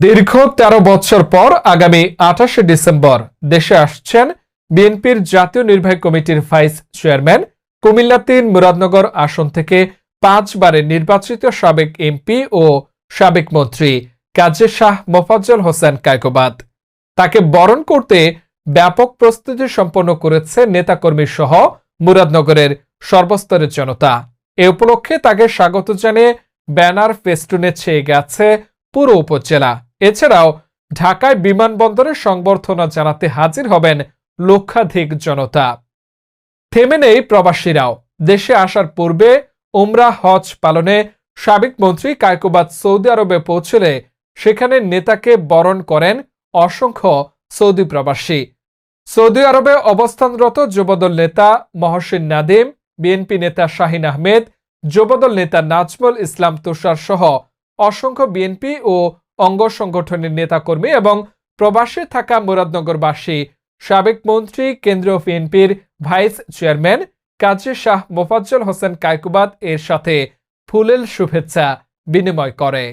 দীর্ঘ তেরো বছর পর আগামী আঠাশে ডিসেম্বর দেশে আসছেন বিএনপির জাতীয় নির্বাহী কমিটির ভাইস চেয়ারম্যান কুমিল্লা তিন মুরাদনগর আসন থেকে পাঁচবারের নির্বাচিত সাবেক এমপি ও সাবেক মন্ত্রী কাজী শাহ মোফাজ্জল হোসেন কায়কোবাদ। তাকে বরণ করতে ব্যাপক প্রস্তুতি সম্পন্ন করেছে নেতাকর্মী সহ মুরাদনগরের সর্বস্তরের জনতা। এ উপলক্ষে তাকে স্বাগত জানিয়ে ব্যানার ফেস্টুনে ছেয়ে গেছে পুরো উপজেলা। এছাড়াও ঢাকায় বিমানবন্দরে সংবর্ধনা জানাতে হাজির হবেন লক্ষাধিক জনতা। থেমে নেই প্রবাসীরাও। দেশে আসার পূর্বে উমরা হজ পালনে সাবেক মন্ত্রী কায়কুবাদ সৌদি আরবে পৌঁছলে সেখানে নেতাকে বরণ করেন অসংখ্য সৌদি প্রবাসী। সৌদি আরবে অবস্থানরত যুবদল নেতা মহসিন নাদিম, বিএনপি নেতা শাহিন আহমেদ, যুবদল নেতা নাজমুল ইসলাম তুষার সহ অসংখ্য বিএনপি ও অঙ্গ সংগঠনের নেতাকর্মী এবং প্রবাসে থাকা মুরাদনগরবাসী, সাবেক মন্ত্রী, কেন্দ্রীয় বিএনপির ভাইস চেয়ারম্যান কাজী শাহ মোফাজ্জল হোসেন কায়কুবাদ এর সাথে ফুলেল শুভেচ্ছা বিনিময় করে।